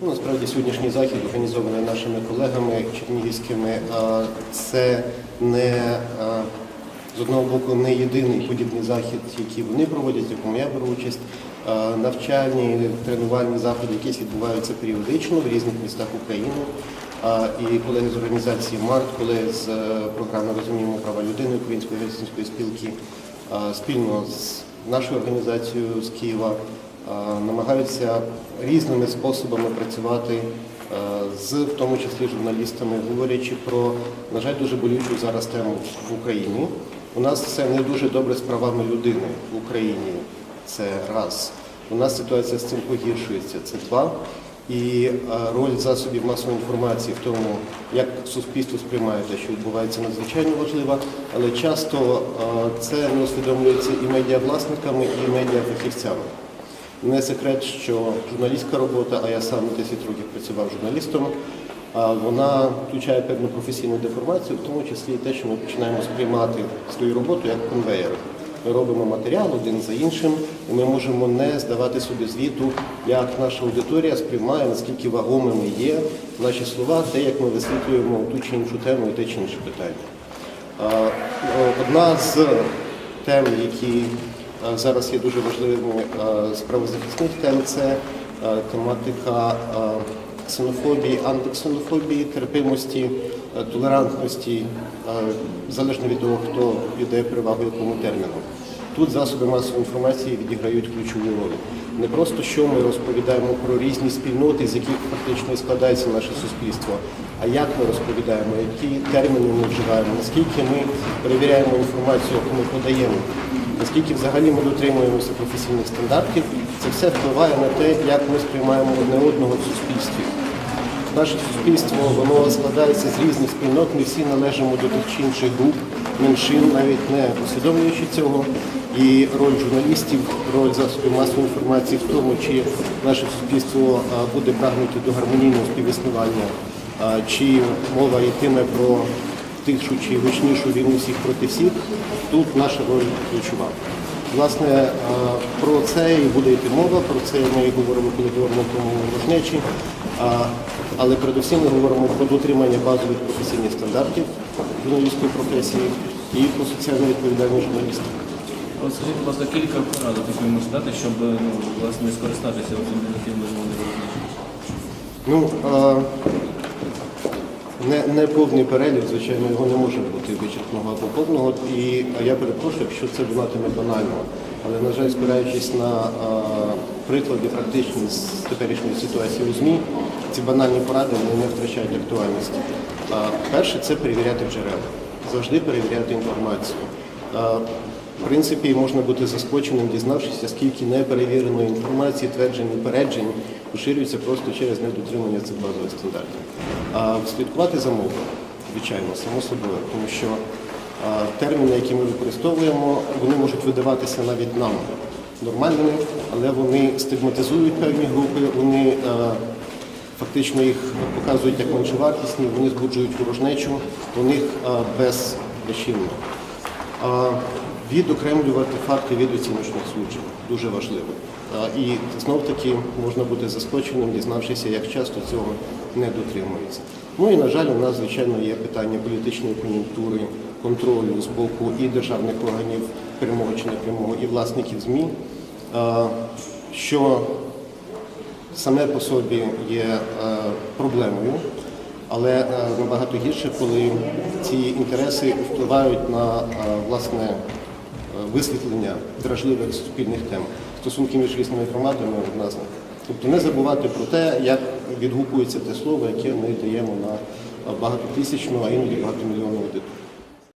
Ну, насправді сьогоднішній захід організований нашими колегами чернігівськими. Це не з одного боку не єдиний подібний захід, який вони проводять, в якому я беру участь. Навчальні тренувальні заходи, які відбуваються періодично в різних містах України. І колеги з організації МАРТ, колеги з е, програми Розуміємо права людини Української гельсінської спілки спільно з нашою організацією з Києва намагаються різними способами працювати з, в тому числі, журналістами, говорячи про, на жаль, дуже болючу зараз тему в Україні. У нас все не дуже добре з правами людини в Україні. Це раз. У нас ситуація з цим погіршується. Це два. І е, роль засобів масової інформації в тому, як суспільство сприймає те, що відбувається, надзвичайно важлива, але часто е, це не усвідомлюється і медіавласниками, і медіафахівцями. Не секрет, що журналістська робота, а я сам 10 років працював журналістом, вона включає певну професійну деформацію, в тому числі і те, що ми починаємо сприймати свою роботу як конвейер. Ми робимо матеріал один за іншим, і ми можемо не здавати собі звіту, як наша аудиторія сприймає, наскільки вагомими є наші слова, те, як ми висвітлюємо ту чи іншу тему і те чи інше питання. Одна з тем, які зараз є дуже важливими е, з правозахисних тем, це е, тематика е, ксенофобії, антиксенофобії, терпимості, е, толерантності, е, залежно від того, хто віддає перевагу якому терміну. Тут засоби масової інформації відіграють ключову роль. Не просто що ми розповідаємо про різні спільноти, з яких фактично складається наше суспільство, а як ми розповідаємо, які терміни ми вживаємо, наскільки ми перевіряємо інформацію, яку ми подаємо, наскільки взагалі ми дотримуємося професійних стандартів, це все впливає на те, як ми сприймаємо одне одного в суспільстві. Наше суспільство воно складається з різних спільнот. Ми всі належимо до тих чи інших груп, меншин, навіть не усвідомлюючи цього. І роль журналістів, роль засобів масової інформації в тому, чи наше суспільство буде прагнути до гармонійного співіснування, чи мова йтиме про тишу чи гучнішу війну всіх проти всіх. Тут наша роль ключова. Власне, е, про це і буде йти мова, про це ми і говоримо, коли говоримо про ворожнечі. Але передусім ми говоримо про дотримання базових професійних стандартів журналістської професії і про соціально відповідальну журналістику. От скажіть, будь ласка, кілька порад, які можете дати, щоб ну, власне скористатися цим негативним Ну, не, не повний перелік, звичайно, його не може бути вичерпного або повного. І я перепрошую, якщо це лунатиме банально. Але, на жаль, спираючись на а, приклади практичні з теперішньої ситуації у ЗМІ, ці банальні поради не втрачають актуальності. А, перше це перевіряти джерела, завжди перевіряти інформацію. А, в принципі, можна бути заскоченим, дізнавшися, скільки неперевіреної інформації, тверджень, упереджень поширюється просто через недотримання цих базових стандартів. А слідкувати за мовою, звичайно, само собою, тому що терміни, які ми використовуємо, вони можуть видаватися навіть нам нормальними, але вони стигматизують певні групи, вони фактично їх показують як меншовартісні, вони збуджують ворожнечу, у них а, безпричинно. А, Відокремлювати факти від оціночних суджень дуже важливо. І знов таки можна бути заскоченим, дізнавшися, як часто цього не дотримується. Ну і на жаль, у нас звичайно є питання політичної кон'юнктури, контролю з боку і державних органів прямого чи непрямого, і власників ЗМІ, що саме по собі є е, проблемою, але е, набагато гірше, коли ці інтереси впливають на е, власне висвітлення дражливих суспільних тем, стосунки між різними громадами них. Тобто не забувати про те, як відгукується те слово, яке ми даємо на багатотисячну, а іноді багатомільйонну аудиторію.